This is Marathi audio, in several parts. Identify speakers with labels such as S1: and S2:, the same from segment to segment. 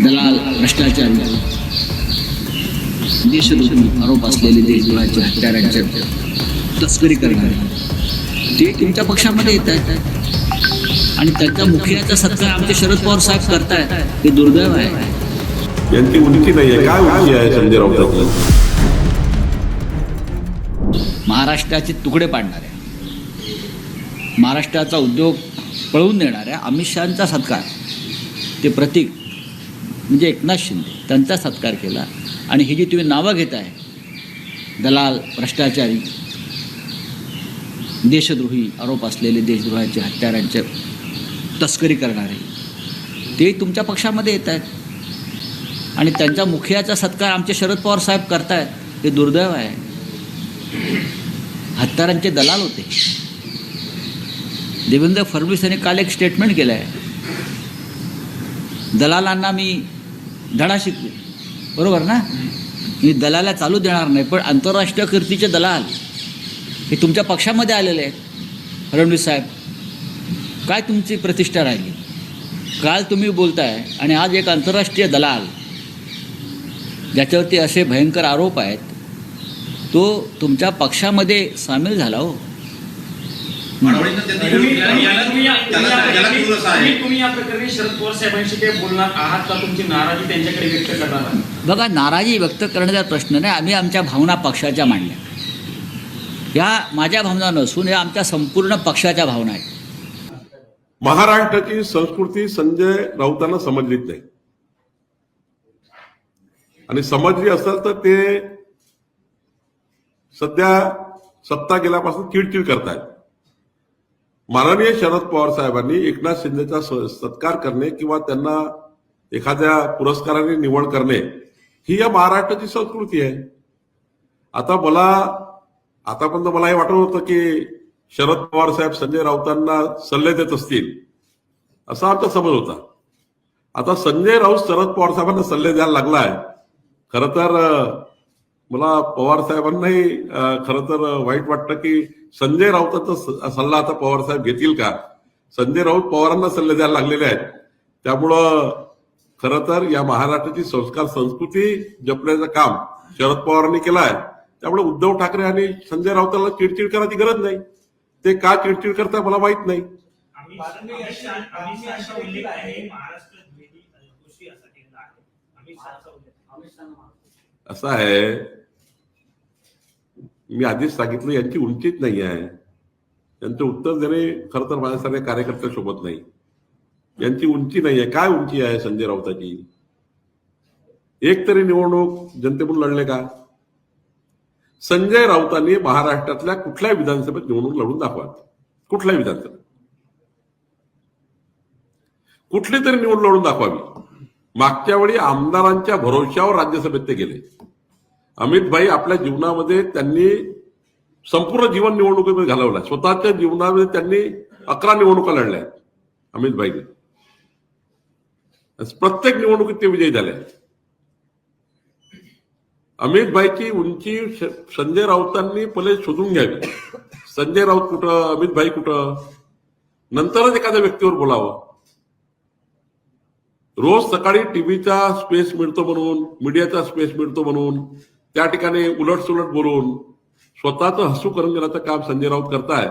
S1: दलाल भ्रष्टाचारी देशद्रोही आरोप असलेले देशद्रोहाचे हत्यारांचे तस्करी करणारे. ते तुमच्या पक्षामध्ये येत आहेत. आणि त्यांच्या मुखियाचा सत्कार आमचे शरद पवार साहेब करतायत. हे दुर्दैव आहे.
S2: यांची उंची नाही आहे. काय उंची आहे संजय राऊतांची?
S1: महाराष्ट्राचे तुकडे पाडणाऱ्या महाराष्ट्राचा उद्योग पळवून देणाऱ्या अमित शहांचा सत्कार ते प्रतीक म्हणजे एकनाथ शिंदे त्यांचा सत्कार केला. आणि ही जी तुम्ही नावं घेत आहे दलाल भ्रष्टाचारी देशद्रोही आरोप असलेले देशद्रोहाचे हत्यारांचे तस्करी करणारे ते तुमच्या पक्षामध्ये येत आहेत. आणि त्यांच्या मुखियाचा सत्कार आमचे शरद पवार साहेब करतायत हे दुर्दैव आहे. हत्यारांचे दलाल होते. देवेंद्र फडणवीस यांनी काल एक स्टेटमेंट केलं आहे दलालांना मी धडा शिकवे बरोबर ना? मी दलाला चालू देणार नाही पण आंतरराष्ट्रीय कीर्तीचे दलाल हे तुमच्या पक्षामध्ये आलेले आहेत फडणवीस साहेब. काय तुमची प्रतिष्ठा राहिली? काल तुम्ही बोलताय आणि आज एक आंतरराष्ट्रीय दलाल ज्याच्यावरती असे भयंकर आरोप आहेत तो तुमच्या पक्षामध्ये सामील झाला हो.
S3: तुम्ही या- प्रकरणी शरद पवार साहेबांशी काही बोलणार आहात का? तुमची नाराजी त्यांच्याकडे व्यक्त करणार आहात.
S1: बघा नाराजी व्यक्त करण्याचा प्रश्न नाही. आम्ही आमच्या भावना पक्षाच्या मांडल्या. या माझ्या भावना नसून या आमच्या संपूर्ण पक्षाच्या भावना आहेत.
S2: महाराष्ट्राची संस्कृती संजय राऊतांना समजलीच नाही. आणि समजली असेल तर ते सध्या सत्ता गेल्यापासून चिडचिड करतायत. माननीय शरद पवार साहेबांनी एकनाथ शिंदेचा स- सत्कार करणे किंवा त्यांना एखाद्या पुरस्काराने निवड करणे ही या महाराष्ट्राची संस्कृती आहे. आता मला आतापर्यंत मला हे वाटत होतं की शरद पवार साहेब संजय राऊतांना सल्ले देत असतील असा आमचा समज होता. आता संजय राऊत शरद पवार साहेबांना सल्ले द्यायला लागलाय खरं तर मला पवार साहेबांनाही खरं तर वाईट वाटतं की संजय राऊतांचा सल्ला आता पवार साहेब घेतील का? संजय राऊत पवारांना सल्ले द्यायला लागलेले आहेत. त्यामुळं खरं तर या महाराष्ट्राची संस्कार संस्कृती जपण्याचं काम शरद पवारांनी केलं आहे. त्यामुळे उद्धव ठाकरे आणि संजय राऊतांना चिडचिड करायची गरज नाही. ते का चिडचिड करताय मला माहीत नाही.
S4: बातमी अशा
S2: मी आधीच सांगितलं यांची उंचीच नाही आहे. यांचं उत्तर देणे खरं तर माझ्यासारख्या कार्यकर्त्या शोभत नाही. यांची उंची नाही आहे. काय उंची आहे संजय राऊताची? एक तरी निवडणूक जनतेकडून लढले का? संजय राऊतांनी महाराष्ट्रातल्या कुठल्या विधानसभेत निवडणूक लढून दाखवा कुठल्या विधानसभेत? कुठली तरी निवडणूक लढून दाखवावी? मागच्या वेळी आमदारांच्या भरोश्यावर राज्यसभेत ते गेले. अमित भाई आपल्या जीवनामध्ये त्यांनी संपूर्ण जीवन निवडणुकीमध्ये घालवलं स्वतःच्या जीवनामध्ये त्यांनी अकरा निवडणुका लढल्या आहेत अमित भाईने. प्रत्येक निवडणुकीत ते विजयी झाले आहेत. अमित भाईची उंची संजय राऊतांनी पहिले शोधून घ्यावी. संजय राऊत कुठं अमित भाई कुठं? नंतरच एखाद्या व्यक्तीवर बोलावं. रोज सकाळी टीव्हीचा स्पेस मिळतो म्हणून मीडियाचा स्पेस मिळतो म्हणून त्या ठिकाणी उलट सुलट बोलून स्वतःचं हसू करून घेण्याचं काम संजय राऊत करताय.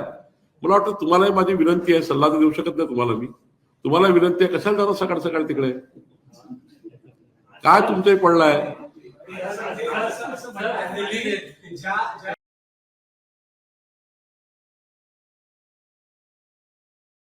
S2: मला वाटतं तुम्हालाही माझी विनंती आहे सल्ला तर देऊ शकत नाही तुम्हाला मी. तुम्हाला विनंती आहे कशाला जाणार सकाळ सकाळ तिकडे? काय तुमचंही पडलाय?